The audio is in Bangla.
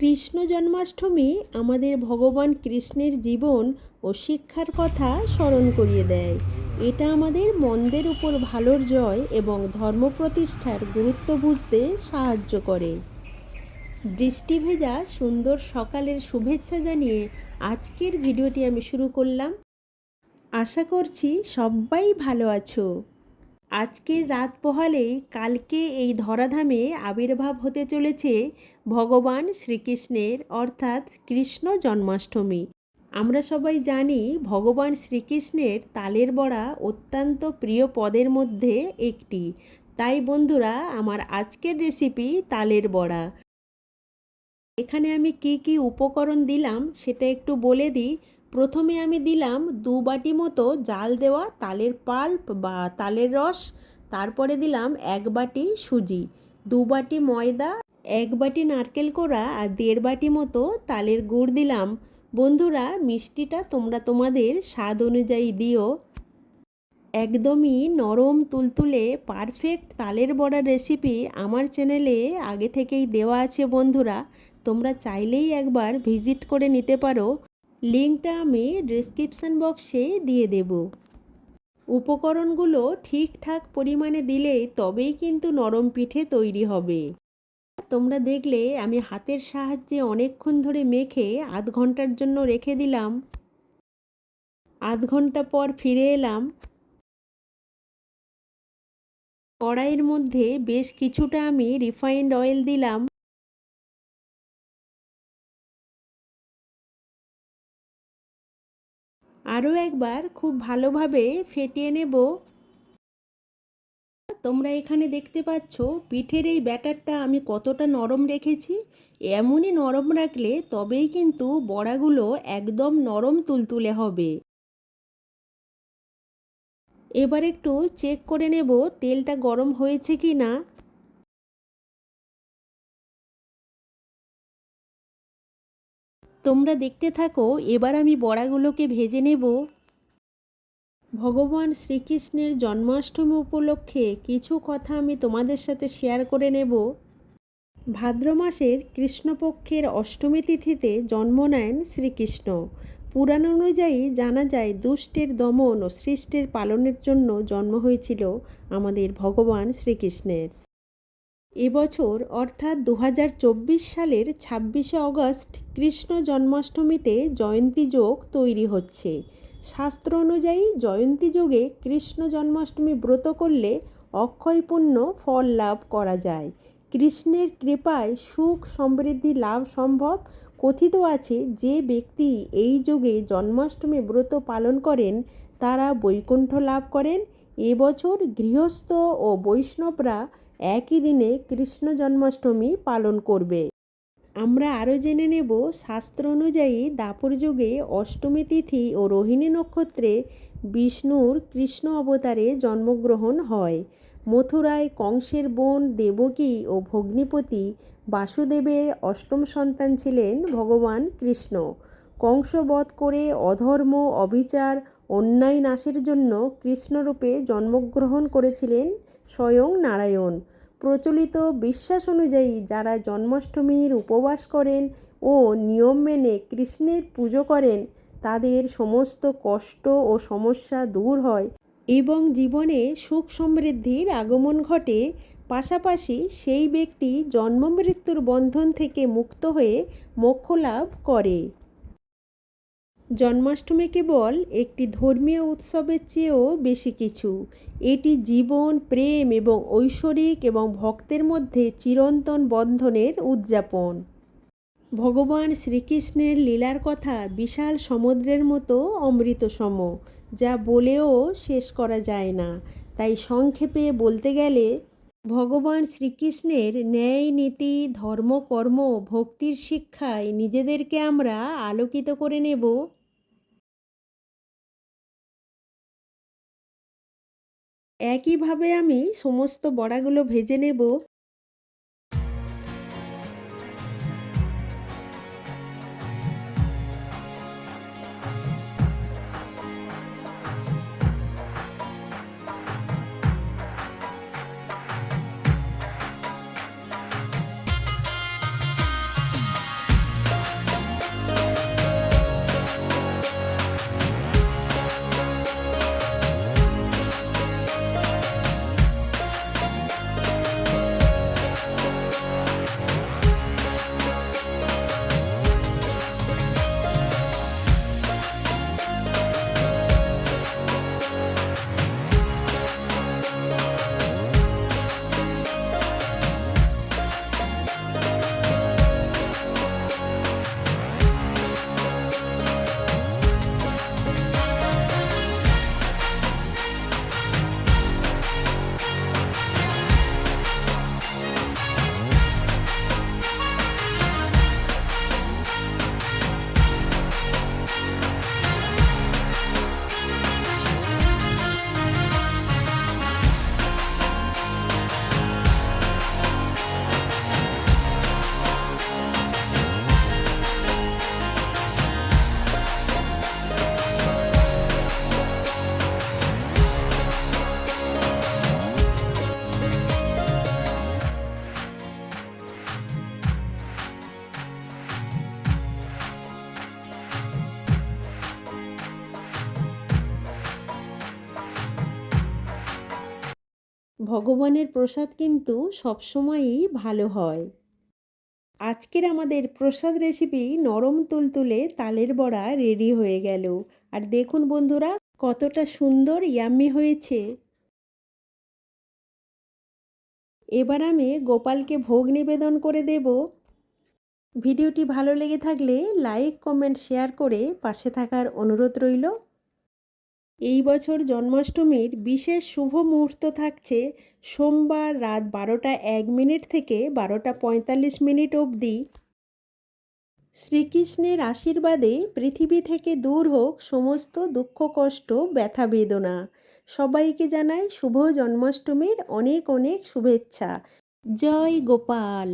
কৃষ্ণ জন্মাষ্টমী আমাদের ভগবান কৃষ্ণের জীবন ও শিক্ষার কথা স্মরণ করিয়ে দেয়। এটা আমাদের মন্দের উপর ভালোর জয় এবং ধর্ম প্রতিষ্ঠার গুরুত্ব বুঝতে সাহায্য করে। বৃষ্টি ভেজা সুন্দর সকালের শুভেচ্ছা জানিয়ে আজকের ভিডিওটি আমি শুরু করলাম। আশা করছি সবাই ভালো আছো। আজকের রাত পোহালেই কালকে এই ধরাধামে আবির্ভাব হতে চলেছে ভগবান শ্রীকৃষ্ণের, অর্থাৎ কৃষ্ণ জন্মাষ্টমী। আমরা সবাই জানি ভগবান শ্রীকৃষ্ণের তালের বড়া অত্যন্ত প্রিয় পদের মধ্যে একটি। তাই বন্ধুরা, আমার আজকের রেসিপি তালের বড়া। এখানে আমি কি কি উপকরণ দিলাম সেটা একটু বলে দিই। প্রথমে আমি দিলাম দু বাটি মতো জাল দেওয়া তালের পাল্প বা তালের রস, তারপরে দিলাম এক বাটি সুজি, দু বাটি ময়দা, এক বাটি নারকেল কোড়া আর দেড় বাটি মতো তালের গুড় দিলাম। বন্ধুরা, মিষ্টিটা তোমরা তোমাদের স্বাদ অনুযায়ী দিও। একদমই নরম তুলতুলে পারফেক্ট তালের বড়া রেসিপি আমার চ্যানেলে আগে থেকেই দেওয়া আছে বন্ধুরা। তোমরা চাইলেই একবার ভিজিট করে নিতে পারো। লিঙ্কটা আমি ডিসক্রিপশান বক্সে দিয়ে দেব। উপকরণগুলো ঠিকঠাক পরিমাণে দিলেই তবেই কিন্তু নরম পিঠে তৈরি হবে। তোমরা দেখলে আমি হাতের সাহায্যে অনেকক্ষণ ধরে মেখে আধ ঘণ্টার জন্য রেখে দিলাম। আধ ঘণ্টা পর ফিরে এলাম। কড়াইয়ের মধ্যে বেশ কিছুটা আমি রিফাইন্ড অয়েল দিলাম। আরও একবার খুব ভালোভাবে ফেটিয়ে নেব। তোমরা এখানে দেখতে পাচ্ছ, পিঠের এই ব্যাটারটা আমি কতটা নরম রেখেছি। এমনই নরম রাখলে তবেই কিন্তু বড়াগুলো একদম নরম তুলতুলে হবে। এবার একটু চেক করে নেব, তেলটা গরম হয়েছে কি না তোমরা দেখতে থাকো, এবার আমি বড়াগুলোকে ভেজে নেব। ভগবান শ্রীকৃষ্ণের জন্মাষ্টমী উপলক্ষে কিছু কথা আমি তোমাদের সাথে শেয়ার করে নেব। ভাদ্র মাসের কৃষ্ণপক্ষের অষ্টমী তিথিতে জন্ম নেন শ্রীকৃষ্ণ। পুরাণ অনুযায়ী জানা যায়, দুষ্টের দমন ও সৃষ্টের পালনের জন্য জন্ম হয়েছিল আমাদের ভগবান শ্রীকৃষ্ণের। এবছর অর্থাৎ দু হাজার চব্বিশ সালের ছাব্বিশে অগস্ট কৃষ্ণ জন্মাষ্টমীতে জয়ন্তী যোগ তৈরি হচ্ছে। শাস্ত্র অনুযায়ী জয়ন্তী যোগে কৃষ্ণ জন্মাষ্টমী ব্রত করলে অক্ষয় পুণ্য ফল লাভ করা যায়। কৃষ্ণের কৃপায় সুখ সমৃদ্ধি লাভ সম্ভব। কথিত আছে, যে ব্যক্তি এই যোগে জন্মাষ্টমী ব্রত পালন করেন, তারা বৈকুণ্ঠ লাভ করেন। এবছর গৃহস্থ ও বৈষ্ণবরা একই দিনে কৃষ্ণ জন্মাষ্টমী পালন করবে। আমরা আরও জেনে নেব শাস্ত্র অনুযায়ী দাপর যুগে অষ্টমী তিথি ও রোহিণী নক্ষত্রে বিষ্ণুর কৃষ্ণ অবতারে জন্মগ্রহণ হয়। মথুরায় কংসের বোন, দেবকী ও ভগ্নিপতি বাসুদেবের অষ্টম সন্তান ছিলেন ভগবান কৃষ্ণ। কংসবধ করে অধর্ম, অবিচার অন্যায় নাশের জন্য কৃষ্ণরূপে জন্মগ্রহণ করেছিলেন স্বয়ং নারায়ণ। প্রচলিত বিশ্বাস অনুযায়ী যারা জন্মাষ্টমীর উপবাস করেন ও নিয়ম মেনে কৃষ্ণের পুজো করেন, তাদের সমস্ত কষ্ট ও সমস্যা দূর হয় এবং জীবনে সুখ সমৃদ্ধির আগমন ঘটে। পাশাপাশি সেই ব্যক্তি জন্মমৃত্যুর বন্ধন থেকে মুক্ত হয়ে মোক্ষ লাভ করে। জন্মাষ্টমী কেবল একটি ধর্মীয় উৎসবের চেয়েও বেশি কিছু। এটি জীবন, প্রেম এবং ঐশ্বরিক এবং ভক্তের মধ্যে চিরন্তন বন্ধনের উদযাপন। ভগবান শ্রীকৃষ্ণের লীলার কথা বিশাল সমুদ্রের মতো অমৃতসম, যা বলেও শেষ করা যায় না। তাই সংক্ষেপে বলতে গেলে, ভগবান শ্রীকৃষ্ণের ন্যায়, নীতি, ধর্ম, কর্ম, ভক্তির শিক্ষায় নিজেদেরকে আমরা আলোকিত করে নেব। একইভাবে আমি সমস্ত বড়াগুলো ভেজে নেব। ভগবানের প্রসাদ কিন্তু সবসময়ই ভালো হয়। আজকের আমাদের প্রসাদ রেসিপি নরম তুলতুলে তালের বড়া রেডি হয়ে গেল। আর দেখুন বন্ধুরা, কতটা সুন্দর ইয়াম্মি হয়েছে। এবার আমি গোপালকে ভোগ নিবেদন করে দেব। ভিডিওটি ভালো লেগে থাকলে লাইক কমেন্ট শেয়ার করে পাশে থাকার অনুরোধ রইল। এই বছর জন্মাষ্টমীর বিশেষ শুভ মুহূর্ত থাকছে সোমবার রাত বারোটা এক মিনিট থেকে বারোটা পঁয়তাল্লিশ মিনিট অবধি। শ্রীকৃষ্ণের আশীর্বাদে পৃথিবী থেকে দূর হোক সমস্ত দুঃখ, কষ্ট, ব্যথা, বেদনা। সবাইকে জানাই শুভ জন্মাষ্টমীর অনেক অনেক শুভেচ্ছা। জয় গোপাল।